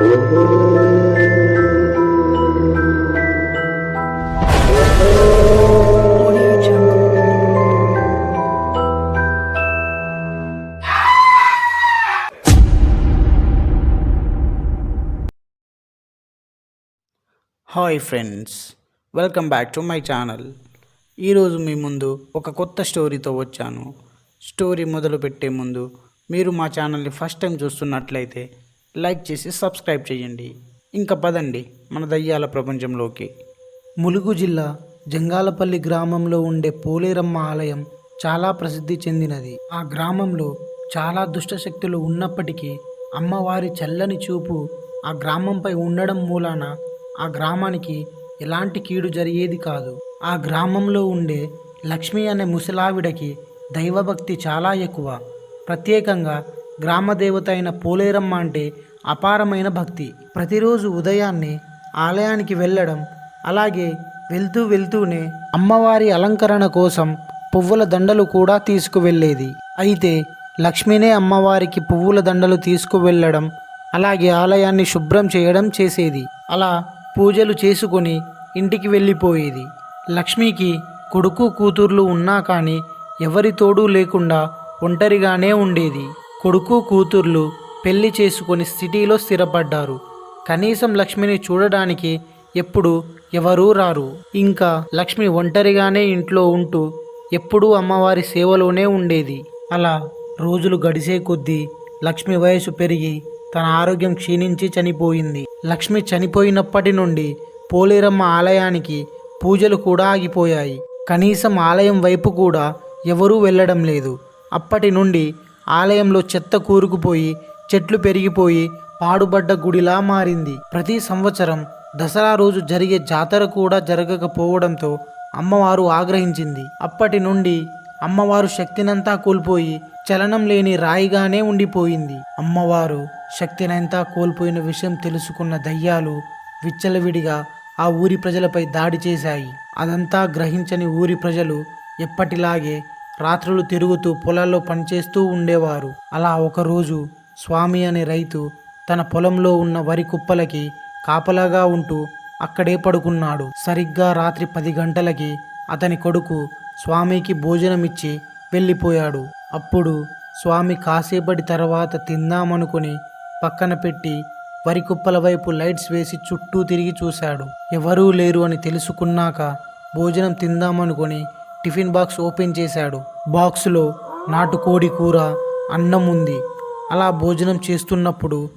Hi friends welcome back to my channel. ఈరోజు మీ ముందు ఒక కొత్త స్టోరీతో వచ్చాను. స్టోరీ మొదలు పెట్టే ముందు మీరు మా ఛానల్ని ఫస్ట్ టైం చూస్తున్నట్లయితే లైక్ చేసి సబ్స్క్రైబ్ చేయండి. ఇంకా పదండి మన దయ్యాల ప్రపంచంలోకి. ములుగు జిల్లా జంగాలపల్లి గ్రామంలో ఉండే పోలేరమ్మ ఆలయం చాలా ప్రసిద్ధి చెందినది. ఆ గ్రామంలో చాలా దుష్టశక్తులు ఉన్నప్పటికీ అమ్మవారి చల్లని చూపు ఆ గ్రామంపై ఉండడం మూలాన ఆ గ్రామానికి ఎలాంటి కీడు జరిగేది కాదు. ఆ గ్రామంలో ఉండే లక్ష్మి అనే ముసలావిడకి దైవభక్తి చాలా ఎక్కువ. ప్రత్యేకంగా గ్రామ దేవత అయిన పోలేరమ్మ అంటే అపారమైన భక్తి. ప్రతిరోజు ఉదయాన్నే ఆలయానికి వెళ్ళడం అలాగే వెళ్తూ వెళ్తూనే అమ్మవారి అలంకరణ కోసం పువ్వుల దండలు కూడా తీసుకువెళ్ళేది. అయితే లక్ష్మినే అమ్మవారికి పువ్వుల దండలు తీసుకువెళ్ళడం అలాగే ఆలయాన్ని శుభ్రం చేయడం చేసేది. అలా పూజలు చేసుకొని ఇంటికి వెళ్ళిపోయేది. లక్ష్మికి కొడుకు కూతుర్లు ఉన్నా కానీ ఎవరి తోడు లేకుండా ఒంటరిగానే ఉండేది. కొడుకు కూతుర్లు పెళ్ళి చేసుకొని సిటీలో స్థిరపడ్డారు. కనీసం లక్ష్మిని చూడడానికి ఎప్పుడు ఎవరూ రారు. ఇంకా లక్ష్మి ఒంటరిగానే ఇంట్లో ఉంటూ ఎప్పుడూ అమ్మవారి సేవలోనే ఉండేది. అలా రోజులు గడిచే కొద్దీ లక్ష్మి వయసు పెరిగి తన ఆరోగ్యం క్షీణించి చనిపోయింది. లక్ష్మి చనిపోయినప్పటి నుండి పోలేరమ్మ ఆలయానికి పూజలు కూడా ఆగిపోయాయి. కనీసం ఆలయం వైపు కూడా ఎవరూ వెళ్ళడం లేదు. అప్పటి నుండి ఆలయంలో చెత్త కూరుకుపోయి చెట్లు పెరిగిపోయి పాడుబడ్డ గుడిలా మారింది. ప్రతి సంవత్సరం దసరా రోజు జరిగే జాతర కూడా జరగకపోవడంతో అమ్మవారు ఆగ్రహించింది. అప్పటి నుండి అమ్మవారు శక్తినంతా కోల్పోయి చలనం లేని రాయిగానే ఉండిపోయింది. అమ్మవారు శక్తినంతా కోల్పోయిన విషయం తెలుసుకున్న దయ్యాలు విచ్చలవిడిగా ఆ ఊరి ప్రజలపై దాడి చేశాయి. అదంతా గ్రహించని ఊరి ప్రజలు ఎప్పటిలాగే రాత్రులు తిరుగుతూ పొలాల్లో పనిచేస్తూ ఉండేవారు. అలా ఒకరోజు స్వామి అనే రైతు తన పొలంలో ఉన్న వరి కుప్పలకి కాపలాగా ఉంటూ అక్కడే పడుకున్నాడు. సరిగ్గా రాత్రి పది గంటలకి అతని కొడుకు స్వామికి భోజనమిచ్చి వెళ్ళిపోయాడు. అప్పుడు స్వామి కాసేపటి తర్వాత తిందామనుకుని పక్కన పెట్టి వరి కుప్పల వైపు లైట్స్ వేసి చుట్టూ తిరిగి చూశాడు. ఎవరూ లేరు అని తెలుసుకున్నాక భోజనం తిందామనుకొని టిఫిన్ బాక్స్ ఓపెన్ చేశాడు. బాక్సులో నాటుకోడి కూర అన్నం ఉంది. అలా భోజనం చేస్తున్నప్పుడు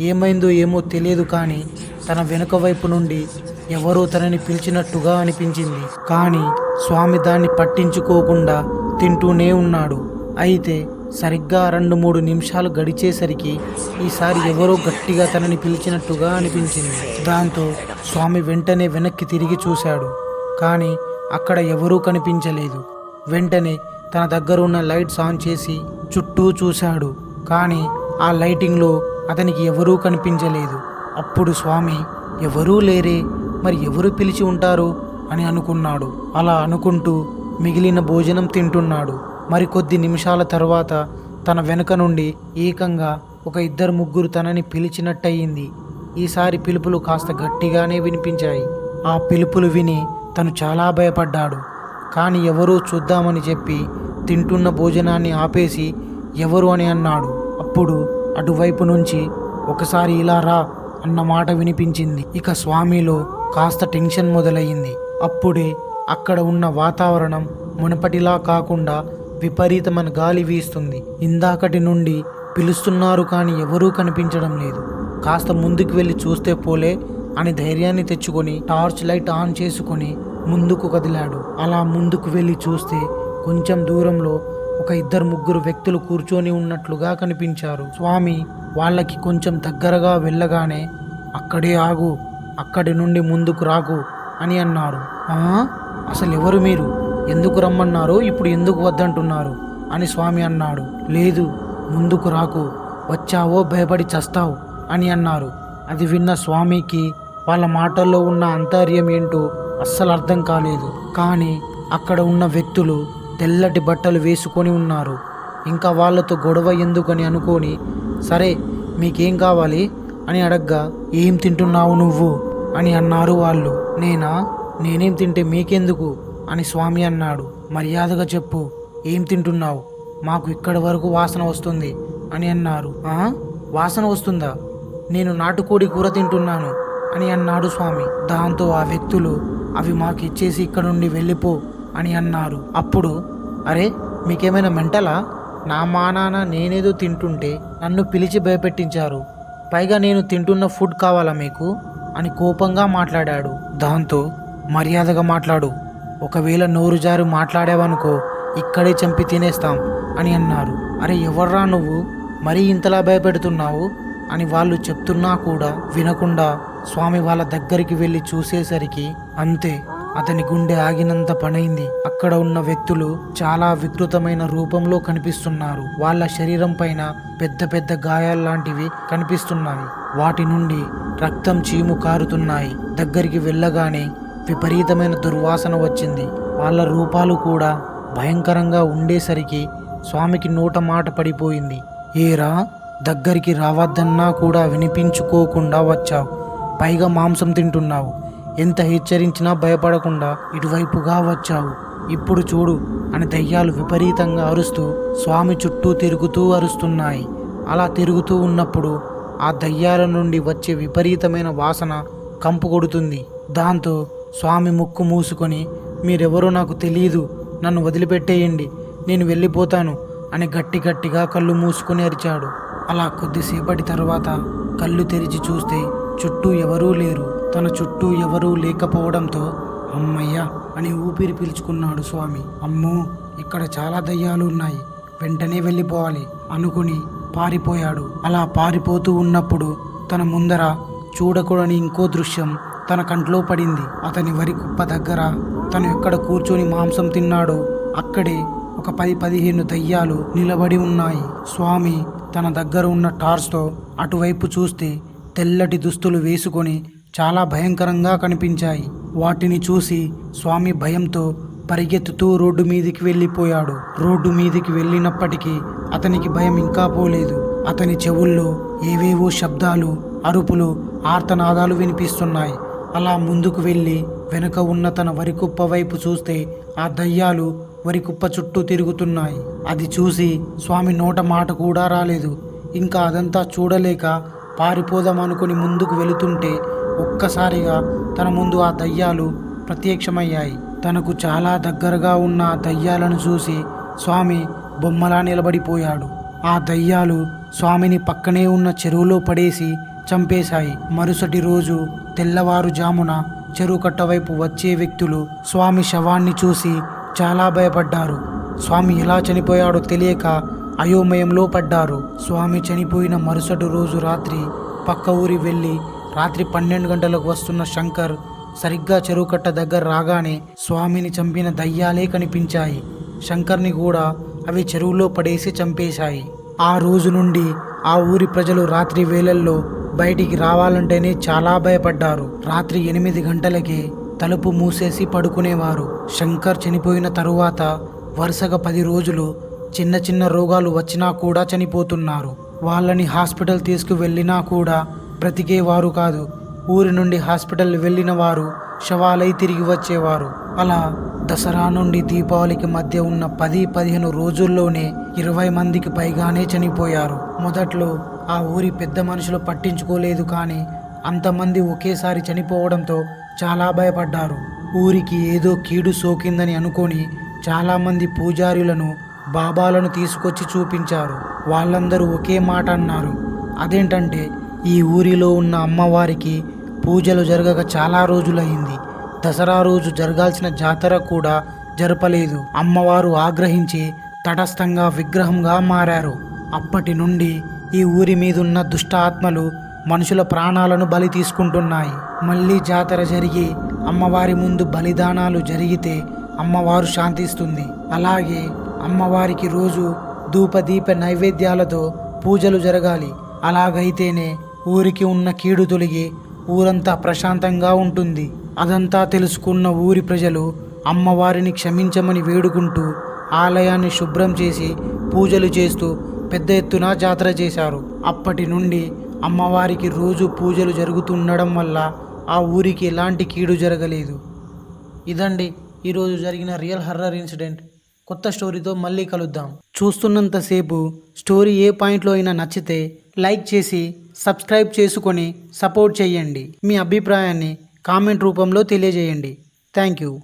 ఏమైందో ఏమో తెలియదు కానీ తన వెనుక వైపు నుండి ఎవరో తనని పిలిచినట్టుగా అనిపించింది. కానీ స్వామి దాన్ని పట్టించుకోకుండా తింటూనే ఉన్నాడు. అయితే సరిగ్గా రెండు మూడు నిమిషాలు గడిచేసరికి ఈసారి ఎవరో గట్టిగా తనని పిలిచినట్టుగా అనిపించింది. దాంతో స్వామి వెంటనే వెనక్కి తిరిగి చూశాడు. కానీ అక్కడ ఎవరూ కనిపించలేదు. వెంటనే తన దగ్గర ఉన్న లైట్స్ ఆన్ చేసి చుట్టూ చూశాడు. కానీ ఆ లైటింగ్లో అతనికి ఎవరూ కనిపించలేదు. అప్పుడు స్వామి ఎవరూ లేరే? మరి ఎవరు పిలిచి ఉంటారు? అని అనుకున్నాడు. అలా అనుకుంటూ మిగిలిన భోజనం తింటున్నాడు. మరికొద్ది నిమిషాల తర్వాత తన వెనుక నుండి ఏకంగా ఒక ఇద్దరు ముగ్గురు తనని పిలిచినట్టయింది. ఈసారి పిలుపులు కాస్త గట్టిగానే వినిపించాయి. ఆ పిలుపులు విని తను చాలా భయపడ్డాడు. కానీ ఎవరో చూద్దామని చెప్పి తింటున్న భోజనాన్ని ఆపేసి ఎవరు అని అన్నాడు. అప్పుడు అటువైపు నుంచి ఒకసారి ఇలా రా అన్న మాట వినిపించింది. ఇక స్వామిలో కాస్త టెన్షన్ మొదలయ్యింది. అప్పుడే అక్కడ ఉన్న వాతావరణం మునపటిలా కాకుండా విపరీతమైన గాలి వీస్తుంది. ఇందాకటి నుండి పిలుస్తున్నారు కానీ ఎవరూ కనిపించడం లేదు. కాస్త ముందుకు వెళ్ళి చూస్తే పోలే అని ధైర్యాన్ని తెచ్చుకొని టార్చ్ లైట్ ఆన్ చేసుకొని ముందుకు కదిలాడు. అలా ముందుకు వెళ్ళి చూస్తే కొంచెం దూరంలో ఒక ఇద్దరు ముగ్గురు వ్యక్తులు కూర్చొని ఉన్నట్లుగా కనిపించారు. స్వామి వాళ్ళకి కొంచెం దగ్గరగా వెళ్ళగానే అక్కడే ఆగు అక్కడి నుండి ముందుకు రాకు అని అన్నారు. అసలు ఎవరు మీరు? ఎందుకు రమ్మన్నారు ఇప్పుడు ఎందుకు వద్దంటున్నారు? అని స్వామి అన్నాడు. లేదు ముందుకు రాకు వచ్చావో భయపడి చస్తావు అని అన్నారు. అది విన్న స్వామికి వాళ్ళ మాటల్లో ఉన్న అంతర్యం ఏంటో అస్సలు అర్థం కాలేదు. కానీ అక్కడ ఉన్న వ్యక్తులు తెల్లటి బట్టలు వేసుకొని ఉన్నారు. ఇంకా వాళ్ళతో గొడవ ఎందుకని అనుకొని సరే మీకేం కావాలి? అని అడగ్గా ఏం తింటున్నావు నువ్వు? అని అన్నారు వాళ్ళు. నేనా? నేనేం తింటే మీకెందుకు? అని స్వామి అన్నాడు. మర్యాదగా చెప్పు ఏం తింటున్నావు? మాకు ఇక్కడి వరకు వాసన వస్తుంది అని అన్నారు. వాసన వస్తుందా? నేను నాటుకోడి కూర తింటున్నాను అని అన్నాడు స్వామి. దాంతో ఆ వ్యక్తులు అవి మాకు ఇచ్చేసి ఇక్కడ నుండి వెళ్ళిపో అని అన్నారు. అప్పుడు అరే మీకేమైనా మెంటలా? నా మానాన నేనేదో తింటుంటే నన్ను పిలిచి భయపెట్టించారు. పైగా నేను తింటున్న ఫుడ్ కావాలా మీకు? అని కోపంగా మాట్లాడాడు. దాంతో మర్యాదగా మాట్లాడు. ఒకవేళ నోరు జారు మాట్లాడావనుకో ఇక్కడే చంపి తినేస్తాం అని అన్నారు. అరే ఎవర్రా నువ్వు? మరీ ఇంతలా భయపెడుతున్నావు? అని వాళ్ళు చెప్తున్నా కూడా వినకుండా స్వామి వాళ్ళ దగ్గరికి వెళ్ళి చూసేసరికి అంతే అతని గుండె ఆగినంత పనైంది. అక్కడ ఉన్న వ్యక్తులు చాలా వికృతమైన రూపంలో కనిపిస్తున్నారు. వాళ్ళ శరీరం పైన పెద్ద పెద్ద గాయాల్లాంటివి కనిపిస్తున్నాయి. వాటి నుండి రక్తం చీము కారుతున్నాయి. దగ్గరికి వెళ్ళగానే విపరీతమైన దుర్వాసన వచ్చింది. వాళ్ళ రూపాలు కూడా భయంకరంగా ఉండేసరికి స్వామికి నోట మాట పడిపోయింది. ఏరా దగ్గరికి రావద్దన్నా కూడా వినిపించుకోకుండా వచ్చావు. పైగా మాంసం తింటున్నావు. ఎంత హెచ్చరించినా భయపడకుండా ఇటువైపుగా వచ్చావు. ఇప్పుడు చూడు అని దయ్యాలు విపరీతంగా అరుస్తూ స్వామి చుట్టూ తిరుగుతూ అరుస్తున్నాయి. అలా తిరుగుతూ ఉన్నప్పుడు ఆ దయ్యాల నుండి వచ్చే విపరీతమైన వాసన కంపు కొడుతుంది. దాంతో స్వామి ముక్కు మూసుకొని మీరెవరో నాకు తెలియదు నన్ను వదిలిపెట్టేయండి. నేను వెళ్ళిపోతాను అని గట్టి గట్టిగా కళ్ళు మూసుకొని అరిచాడు. అలా కొద్దిసేపటి తర్వాత కళ్ళు తెరిచి చూస్తే చుట్టూ ఎవరూ లేరు. తన చుట్టూ ఎవరూ లేకపోవడంతో అమ్మయ్య అని ఊపిరి పీల్చుకున్నాడు స్వామి. అమ్మో ఇక్కడ చాలా దయ్యాలు ఉన్నాయి వెంటనే వెళ్ళిపోవాలి అనుకుని పారిపోయాడు. అలా పారిపోతూ ఉన్నప్పుడు తన ముందర చూడకూడని ఇంకో దృశ్యం తన కంట్లో పడింది. అతని వరి కుప్ప దగ్గర తను ఎక్కడ కూర్చొని మాంసం తిన్నాడో అక్కడే ఒక పది పదిహేను దయ్యాలు నిలబడి ఉన్నాయి. స్వామి తన దగ్గర ఉన్న టార్చ్తో అటువైపు చూస్తే తెల్లటి దుస్తులు వేసుకొని చాలా భయంకరంగా కనిపించాయి. వాటిని చూసి స్వామి భయంతో పరిగెత్తుతూ రోడ్డు మీదికి వెళ్ళిపోయాడు. రోడ్డు మీదికి వెళ్ళినప్పటికీ అతనికి భయం ఇంకా పోలేదు. అతని చెవుల్లో ఏవేవో శబ్దాలు అరుపులు ఆర్తనాదాలు వినిపిస్తున్నాయి. అలా ముందుకు వెళ్ళి వెనుక ఉన్న తన వరికుప్ప వైపు చూస్తే ఆ దయ్యాలు వరికుప్ప చుట్టూ తిరుగుతున్నాయి. అది చూసి స్వామి నోట మాట కూడా రాలేదు. ఇంకా అదంతా చూడలేక పారిపోదామనుకుని ముందుకు వెళుతుంటే ఒక్కసారిగా తన ముందు ఆ దయ్యాలు ప్రత్యక్షమయ్యాయి. తనకు చాలా దగ్గరగా ఉన్న ఆ దయ్యాలను చూసి స్వామి బొమ్మలా నిలబడిపోయాడు. ఆ దయ్యాలు స్వామిని పక్కనే ఉన్న చెరువులో పడేసి చంపేశాయి. మరుసటి రోజు తెల్లవారుజామున చెరువు కట్టవైపు వచ్చే వ్యక్తులు స్వామి శవాన్ని చూసి చాలా భయపడ్డారు. స్వామి ఎలా చనిపోయాడో తెలియక అయోమయంలో పడ్డారు. స్వామి చనిపోయిన మరుసటి రోజు రాత్రి పక్క ఊరి వెళ్ళి రాత్రి పన్నెండు గంటలకు వస్తున్న శంకర్ సరిగ్గా చెరువు కట్ట దగ్గర రాగానే స్వామిని చంపిన దయ్యాలే కనిపించాయి. శంకర్ని కూడా అవి చెరువులో పడేసి చంపేశాయి. ఆ రోజు నుండి ఆ ఊరి ప్రజలు రాత్రి వేళల్లో బయటికి రావాలంటేనే చాలా భయపడ్డారు. రాత్రి ఎనిమిది గంటలకే తలుపు మూసేసి పడుకునేవారు. శంకర్ చనిపోయిన తరువాత వరుసగా పది రోజులు చిన్న చిన్న రోగాలు వచ్చినా కూడా చనిపోతున్నారు. వాళ్ళని హాస్పిటల్ తీసుకువెళ్ళినా కూడా బ్రతికేవారు కాదు. ఊరి నుండి హాస్పిటల్ వెళ్ళిన వారు శవాలై తిరిగి వచ్చేవారు. అలా దసరా నుండి దీపావళికి మధ్య ఉన్న పది పదిహేను రోజుల్లోనే ఇరవై మందికి పైగానే చనిపోయారు. మొదట్లో ఆ ఊరి పెద్ద మనుషులు పట్టించుకోలేదు కానీ అంతమంది ఒకేసారి చనిపోవడంతో చాలా భయపడ్డారు. ఊరికి ఏదో కీడు సోకిందని అనుకొని చాలామంది పూజారులను బాబాలను తీసుకొచ్చి చూపించారు. వాళ్ళందరూ ఒకే మాట అన్నారు. అదేంటంటే ఈ ఊరిలో ఉన్న అమ్మవారికి పూజలు జరగక చాలా రోజులైంది. దసరా రోజు జరగాల్సిన జాతర కూడా జరపలేదు. అమ్మవారు ఆగ్రహించి తటస్థంగా విగ్రహంగా మారారు. అప్పటి నుండి ఈ ఊరి మీదున్న దుష్ట ఆత్మలు మనుషుల ప్రాణాలను బలి తీసుకుంటున్నాయి. మళ్ళీ జాతర జరిగి అమ్మవారి ముందు బలిదానాలు జరిగితే అమ్మవారు శాంతిస్తుంది. అలాగే అమ్మవారికి రోజు ధూపదీప నైవేద్యాలతో పూజలు జరగాలి. అలాగైతేనే ఊరికి ఉన్న కీడు తొలగి ఊరంతా ప్రశాంతంగా ఉంటుంది. అదంతా తెలుసుకున్న ఊరి ప్రజలు అమ్మవారిని క్షమించమని వేడుకుంటూ ఆలయాన్ని శుభ్రం చేసి పూజలు చేస్తూ పెద్ద ఎత్తున జాతర చేశారు. అప్పటి నుండి అమ్మవారికి రోజు పూజలు జరుగుతుండడం వల్ల ఆ ఊరికి ఎలాంటి కీడు జరగలేదు. ఇదండి ఈరోజు జరిగిన రియల్ హర్రర్ ఇన్సిడెంట్. కొత్త స్టోరీతో మళ్ళీ కలుద్దాం. చూస్తున్నంతసేపు స్టోరీ ఏ పాయింట్లో అయినా నచ్చితే లైక్ చేసి సబ్స్క్రైబ్ చేసుకొని సపోర్ట్ చేయండి. మీ అభిప్రాయాన్ని కామెంట్ రూపంలో తెలియజేయండి. Thank you.